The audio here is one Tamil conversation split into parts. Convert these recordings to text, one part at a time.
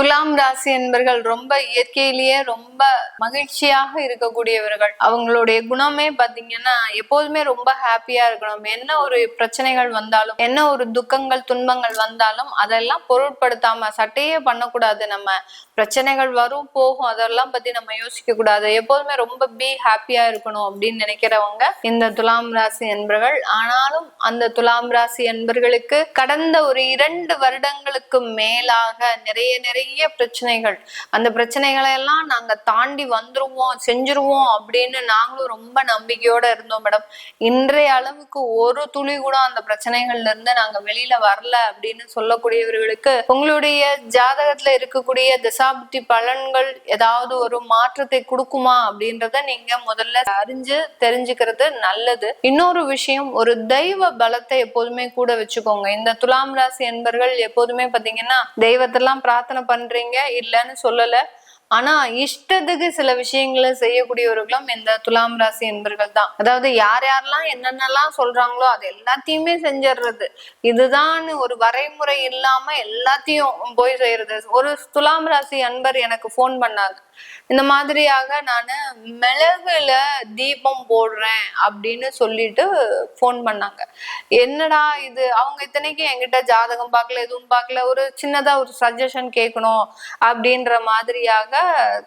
துலாம் ராசி என்பர்கள் ரொம்ப இயற்கையிலேயே ரொம்ப மகிழ்ச்சியாக இருக்கக்கூடியவர்கள். அவங்களுடைய குணமே பாத்தீங்கன்னா எப்போதுமே ரொம்ப ஹாப்பியா இருக்கணும். என்ன ஒரு பிரச்சனைகள் வந்தாலும் என்ன ஒரு துக்கங்கள் துன்பங்கள் வந்தாலும் அதெல்லாம் பொருட்படுத்தாம சட்டையே பண்ணக்கூடாது. நம்ம பிரச்சனைகள் வரும் போகும். அதெல்லாம் பத்தி நம்ம யோசிக்க கூடாது. எப்போதுமே ரொம்ப பி ஹாப்பியா இருக்கணும் அப்படின்னு நினைக்கிறவங்க இந்த துலாம் ராசி என்பர்கள். ஆனாலும் அந்த துலாம் ராசி என்பர்களுக்கு கடந்த ஒரு இரண்டு வருடங்களுக்கு மேலாக நிறைய நிறைய பிரச்சனைகள். அந்த பிரச்சனைகளை எல்லாம் நாங்க தாண்டி வந்துருவோம் செஞ்சிருவோம் அப்படின்னு நாங்களும் ரொம்ப நம்பிக்கையோட இருந்தோம் மேடம். இன்றைய அளவுக்கு ஒரு துளி கூட அந்த பிரச்சனைகள்ல இருந்து நாங்க வெளியில வரல அப்படின்னு சொல்லக்கூடியவர்களுக்கு உங்களுடைய ஜாதகத்துல இருக்கக்கூடிய தசாபுத்தி பலன்கள் ஏதாவது ஒரு மாற்றத்தை கொடுக்குமா அப்படின்றத நீங்க முதல்ல அறிஞ்சு தெரிஞ்சுக்கிறது நல்லது. இன்னொரு விஷயம் ஒரு தெய்வ பலத்தை எப்போதுமே கூட வச்சுக்கோங்க. இந்த துலாம் ராசி என்பர்கள் எப்போதுமே பாத்தீங்கன்னா தெய்வத்தெல்லாம் பிரார்த்தனை பண்ண பண்றீங்க? இல்லைன்னு சொல்லலை. ஆனா இஷ்டத்துக்கு சில விஷயங்களை செய்யக்கூடியவர்களும் இந்த துலாம் ராசி என்பர்கள் தான். அதாவது யார் யாரெல்லாம் என்னென்னலாம் சொல்றாங்களோ அது எல்லாத்தையுமே செஞ்சிடுறது இதுதான் ஒரு வரைமுறை இல்லாம எல்லாத்தையும் போய் செய்யறது. ஒரு துலாம் ராசி அன்பர் எனக்கு ஃபோன் பண்ணாங்க இந்த மாதிரியாக நான் மிளகுல தீபம் போடுறேன் அப்படின்னு சொல்லிட்டு ஃபோன் பண்ணாங்க. என்னடா இது? அவங்க இத்தனைக்கும் என்கிட்ட ஜாதகம் பார்க்கல எதுவும் பார்க்கல. ஒரு சின்னதா ஒரு சஜஷன் கேட்கணும் அப்படின்ற மாதிரியாக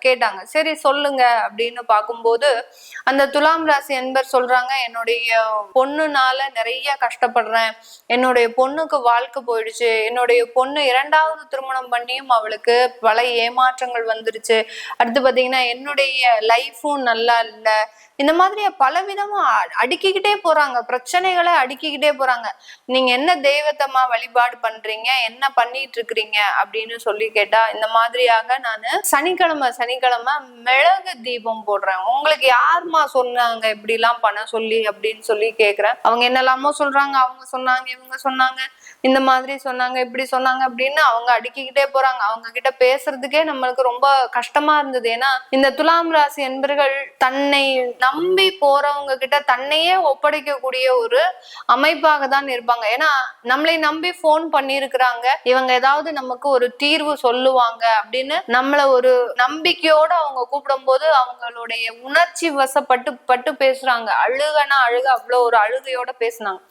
கேட்டாங்க. சரி சொல்லுங்க அப்படின்னு பார்க்கும்போது அந்த துலாம் ராசி என்பர் சொல்றாங்க என்னுடைய பொண்ணுனால நிறைய கஷ்டப்படுறேன். என்னுடைய பொண்ணுக்கு வாழ்க்கை போயிடுச்சு. என்னுடைய பொண்ணு இரண்டாவது திருமணம் பண்ணியும் அவளுக்கு பல ஏமாற்றங்கள் வந்துருச்சு. அடுத்து பாத்தீங்கன்னா என்னுடைய லைஃபும் நல்லா இல்ல. இந்த மாதிரி பல விதமா அடுக்கிக்கிட்டே போறாங்க. பிரச்சனைகளை அடுக்கிக்கிட்டே போறாங்க. நீங்க என்ன தெய்வத்தமா வழிபாடு பண்றீங்க? என்ன பண்ணிட்டு இருக்கிறீங்க? அப்படின்னு சொல்லி கேட்டா இந்த மாதிரியாக நானு சனிக்கிழமை சனிக்கிழமை மிளகு தீபம் போடுறேன் உங்களுக்கு யாரும்மா சொன்னாங்க இப்படி எல்லாம் பண்ண சொல்லி அப்படின்னு சொல்லி கேக்குறேன். அவங்க என்னெல்லாமோ சொல்றாங்க அவங்க சொன்னாங்க இவங்க சொன்னாங்க இந்த மாதிரி சொன்னாங்க இப்படி சொன்னாங்க அப்படின்னு அவங்க அடுக்கிக்கிட்டே போறாங்க. அவங்க கிட்ட பேசுறதுக்கே நம்மளுக்கு ரொம்ப கஷ்டமா இருந்தது. ஏன்னா இந்த துலாம் ராசி என்பர்கள் தன்னை நம்பி போறவங்க கிட்ட தன்னையே ஒப்படைக்கக்கூடிய ஒரு அமைப்பாக தான் இருப்பாங்க. ஏன்னா நம்மளை நம்பி போன் பண்ணியிருக்கிறாங்க. இவங்க ஏதாவது நமக்கு ஒரு தீர்வு சொல்லுவாங்க அப்படின்னு நம்மள ஒரு நம்பிக்கையோட அவங்க கூப்பிடும்போது அவங்களுடைய உணர்ச்சி வசப்பட்டு பட்டு பேசுறாங்க. அழுகனா அழுக அவ்வளவு ஒரு அழுகையோட பேசுனாங்க.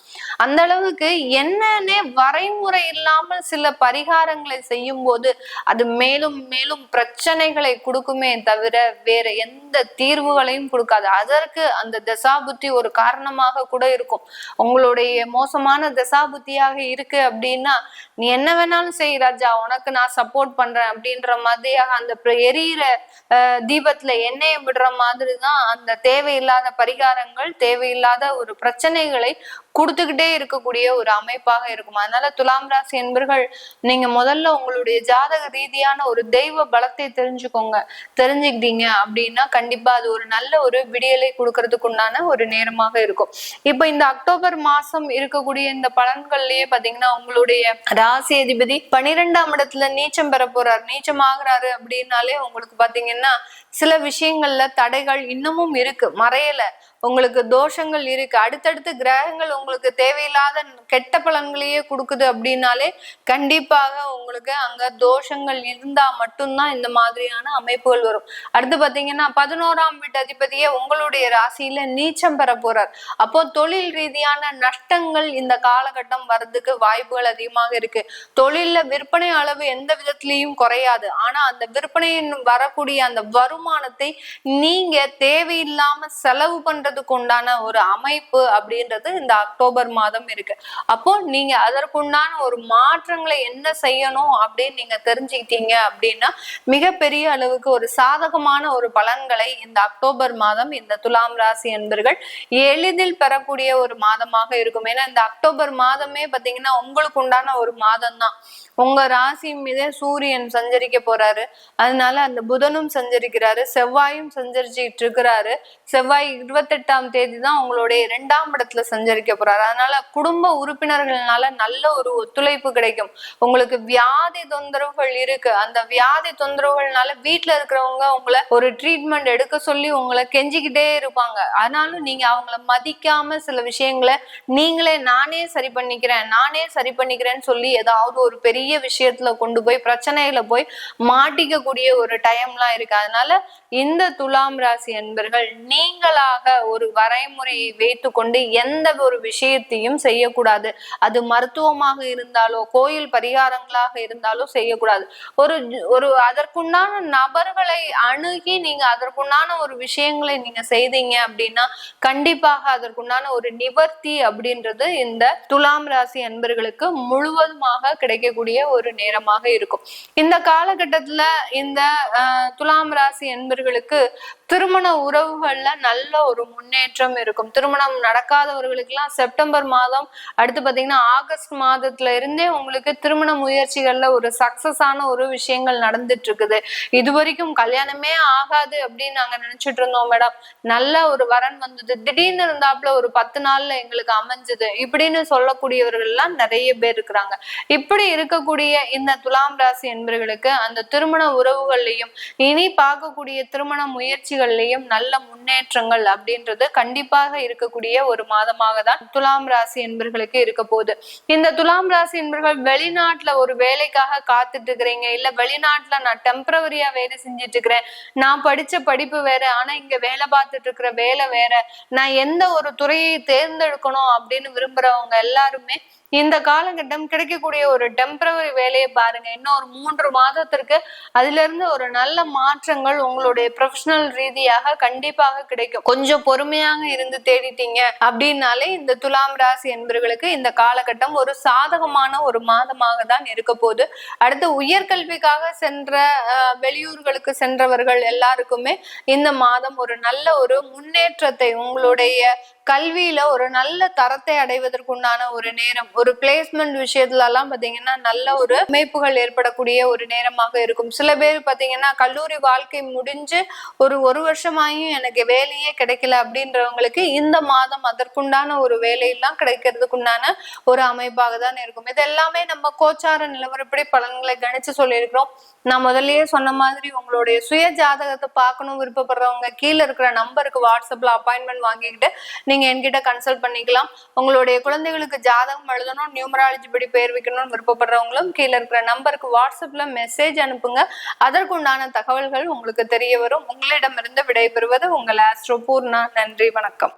அந்த அளவுக்கு என்னன்னே வரைமுறை இல்லாமல் சில பரிகாரங்களை செய்யும் போது அது மேலும் மேலும் பிரச்சனைகளை கொடுக்குமே தவிர வேற எந்த தீர்வுகளையும் கொடுக்காது. அதற்கு அந்த தசாபுத்தி ஒரு காரணமாக கூட இருக்கும். உங்களுடைய மோசமான தசாபுத்தியாக இருக்கு அப்படின்னா நீ என்ன வேணாலும் செய் ராஜா உனக்கு நான் சப்போர்ட் பண்றேன் அப்படின்ற மாதிரியாக அந்த எரியிற தீபத்துல எண்ணெயை விடுற மாதிரி தான் அந்த தேவையில்லாத பரிகாரங்கள் தேவையில்லாத ஒரு பிரச்சனைகளை கொடுத்துக்கிட்டே இருக்கக்கூடிய ஒரு அமைப்பாக இருக்கும். அதனால துலாம் ராசி என்பர்கள் நீங்க முதல்ல உங்களுடைய ஜாதக ரீதியான ஒரு தெய்வ பலத்தை தெரிஞ்சுக்கோங்க. தெரிஞ்சுக்கிட்டீங்க அப்படின்னா கண்டிப்பா அது ஒரு நல்ல ஒரு விடியலை கொடுக்கறதுக்கு உண்டான ஒரு நேரமாக இருக்கும். இப்ப இந்த அக்டோபர் மாசம் இருக்கக்கூடிய இந்த பலன்கள்லயே பாத்தீங்கன்னா உங்களுடைய ராசி அதிபதி பனிரெண்டாம் இடத்துல நீச்சம் பெற போறாரு. நீச்சம் ஆகுறாரு அப்படின்னாலே உங்களுக்கு பாத்தீங்கன்னா சில விஷயங்கள்ல தடைகள் இன்னமும் இருக்கு. மறையல. உங்களுக்கு தோஷங்கள் இருக்கு. அடுத்தடுத்து கிரகங்கள் உங்களுக்கு தேவையில்லாத கெட்ட பலன்களையே கொடுக்குது அப்படின்னாலே கண்டிப்பாக உங்களுக்கு அங்க தோஷங்கள் இருந்தா மட்டும்தான் இந்த மாதிரியான அமைப்புகள் வரும். அடுத்து பாத்தீங்கன்னா பதினோராம் வீட்டு அதிபதியே உங்களுடைய ராசியில நீச்சம் பெற போறார். அப்போ தொழில் ரீதியான நஷ்டங்கள் இந்த காலகட்டம் வர்றதுக்கு வாய்ப்புகள் அதிகமாக இருக்கு. தொழில்ல விற்பனை அளவு எந்த விதத்திலையும் குறையாது. ஆனா அந்த விற்பனையின் வரக்கூடிய அந்த வருமானத்தை நீங்க தேவையில்லாம செலவு பண்றதுக்கு உண்டான ஒரு அமைப்பு அப்படின்றது இந்த அக்டோபர் மாதம் இருக்கு. அப்போ நீங்க அதற்குண்டான ஒரு மாற்றங்களை என்ன செய்யணும் அப்படின்னு நீங்க தெரிஞ்சுக்கிட்டீங்க அப்படின்னா மிகப்பெரிய அளவுக்கு ஒரு சாதகமான ஒரு பலன்களை இந்த அக்டோபர் மாதம் இந்த துலாம் ராசி என்பர்கள் எளிதில் பெறக்கூடிய ஒரு மாதமாக இருக்கும். ஏன்னா இந்த அக்டோபர் மாதமே பாத்தீங்கன்னா உங்களுக்கு உண்டான ஒரு மாதம் தான் உங்க ராசி மீதே சூரியன் சஞ்சரிக்க போறாரு. அதனால அந்த புதனும் சஞ்சரிக்கிறாரு. செவ்வாயும் சஞ்சரிச்சுட்டு இருக்கிறாரு. செவ்வாய் இருபத்தெட்டாம் தேதி தான் உங்களுடைய இரண்டாம் இடத்துல சஞ்சரிக்க போறாரு. அதனால குடும்ப உறுப்பினர்கள்னால நல்ல ஒரு ஒத்துழைப்பு கிடைக்கும். உங்களுக்கு வியாதி தொந்தரவுகள் இருக்கு. அந்த வியாதி தொந்தரவுகள்னால வீட்டுல இருக்கிறவங்க உங்களை ஒரு ட்ரீட்மெண்ட் எடுக்க சொல்லி உங்களை கெஞ்சிக்கிட்டே இருப்பாங்க. ஆனாலும் நீங்க அவங்கள மதிக்காம சில விஷயங்களை நீங்களே நானே சரி பண்ணிக்கிறேன் நானே சரி பண்ணிக்கிறேன்னு சொல்லி ஏதாவது ஒரு பெரிய விஷயத்துல கொண்டு போய் பிரச்சனையில போய் மாட்டிக்கக்கூடிய ஒரு டைம்லாம் இருக்கு. அதனால இந்த துலாம் ராசி என்பர்கள் நீங்களாக ஒரு வரைமுறையை வைத்துக்கொண்டு எந்த ஒரு விஷயத்தையும் செய்யக்கூடாது. அது மருத்துவமாக இருந்தாலோ கோயில் பரிகாரங்களாக இருந்தாலோ செய்யக்கூடாது. ஒரு ஒரு அதற்குண்டான நபர்களை அணுகி நீங்க அதற்குண்டான ஒரு விஷயங்களை நீங்க செய்தீங்க அப்படின்னா கண்டிப்பாக அதற்குண்டான ஒரு நிவர்த்தி அப்படின்றது இந்த துலாம் ராசி அன்பர்களுக்கு முழுவதுமாக கிடைக்கக்கூடிய ஒரு நேரமாக இருக்கும். இந்த காலகட்டத்துல இந்த துலாம் ராசி அன்பர்களுக்கு திருமண உறவுகள்ல நல்ல ஒரு முன்னேற்றம் இருக்கும். திருமணம் நடக்காதவர்களுக்கு எல்லாம் செப்டம்பர் மாதம் அடுத்து பாத்தீங்கன்னா ஆகஸ்ட் மாதத்துல இருந்தே உங்களுக்கு திருமண முயற்சிகள்ல ஒரு சக்சஸ் ஆன ஒரு விஷயங்கள் நடந்துட்டு இருக்குது இது வரைக்கும் கல்யாணமே ஆகாது அப்படின்னு நாங்க நினைச்சிட்டு இருந்தோம் மேடம் நல்ல ஒரு வரன் வந்தது. திடீர்னு இருந்தாப்புல ஒரு பத்து நாள்ல எங்களுக்கு அமைஞ்சது. இப்படின்னு சொல்லக்கூடியவர்கள் எல்லாம் நிறைய பேர் இருக்கிறாங்க. இப்படி இருக்கக்கூடிய இந்த துலாம் ராசி என்பவர்களுக்கு அந்த திருமண உறவுகள்லையும் இனி பார்க்கக்கூடிய திருமண முயற்சிகள்லையும் நல்ல முன்னேற்றங்கள் அப்படின்றது கண்டிப்பாக இருக்கக்கூடிய ஒரு மாதமாக தான் துலாம் ராசி என்பர்களுக்கு இருக்க போகுது. இந்த துலாம் ராசி என்பர்கள் வெளிநாட்டுல ஒரு வேலைக்காக காத்துட்டு இருக்கிறீங்க. இல்ல வெளிநாட்டுல நான் டெம்பரவரியா வேலை செஞ்சுட்டு இருக்கிறேன். நான் படிச்ச படிப்பு வேற ஆனா இங்க வேலை பார்த்துட்டு இருக்கிற வேலை வேற. நான் எந்த ஒரு துறையை தேர்ந்தெடுக்கணும் அப்படின்னு விரும்புறவங்க எல்லாருமே இந்த காலகட்டம் கிடைக்கக்கூடிய ஒரு டெம்பரவரி வேலையை பாருங்க. இன்னும் ஒரு மூன்று மாதத்திற்கு அதுல இருந்து ஒரு நல்ல மாற்றங்கள் உங்களுடைய ப்ரொஃபஷனல் ரீதியாக கண்டிப்பாக கிடைக்கும். கொஞ்சம் பொறுமையாக இருந்து தேடிட்டீங்க அப்படின்னாலே இந்த துலாம் ராசி என்பவர்களுக்கு இந்த காலகட்டம் ஒரு சாதகமான ஒரு மாதமாக தான் இருக்க போகுது. அடுத்து உயர்கல்விக்காக சென்ற வெளியூர்களுக்கு சென்றவர்கள் எல்லாருக்குமே இந்த மாதம் ஒரு நல்ல ஒரு முன்னேற்றத்தை உங்களுடைய கல்வியில ஒரு நல்ல தரத்தை அடைவதற்குண்டான ஒரு நேரம் ஒரு பிளேஸ்மெண்ட் விஷயத்துலலாம் பார்த்தீங்கன்னா நல்ல ஒரு அமைப்புகள் ஏற்படக்கூடிய ஒரு நேரமாக இருக்கும். சில பேர் பார்த்தீங்கன்னா கல்லூரி வாழ்க்கை முடிஞ்சு ஒரு ஒரு வருஷமாயும் எனக்கு வேலையே கிடைக்கல அப்படின்றவங்களுக்கு இந்த மாதம் அதற்குண்டான ஒரு வேலையெல்லாம் கிடைக்கிறதுக்குண்டான ஒரு அமைப்பாக தான் இருக்கும். இது எல்லாமே நம்ம கோச்சார நிலவரப்படி பலன்களை கணிச்சு சொல்லியிருக்கிறோம். நான் முதல்லயே சொன்ன மாதிரி உங்களுடைய சுய ஜாதகத்தை பார்க்கணும் விருப்பப்படுறவங்க கீழே இருக்கிற நம்பருக்கு வாட்ஸ்அப்ல அப்பாயின்மெண்ட் வாங்கிக்கிட்டு நீங்க என்கிட்ட கன்சல்ட் பண்ணிக்கலாம். உங்களுடைய குழந்தைகளுக்கு ஜாதகம் எழுதணும் நியூமராலஜி படி பேர் வைக்கணும்னு விருப்பப்படுறவங்களும் கீழே இருக்கிற நம்பருக்கு வாட்ஸ்அப்ல மெசேஜ் அனுப்புங்க. அதற்குண்டான தகவல்கள் உங்களுக்கு தெரிய வரும். உங்களிடமிருந்து விடைபெறுவது உங்கள் ஆஸ்ட்ரோ பூர்ணா நன்றி வணக்கம்.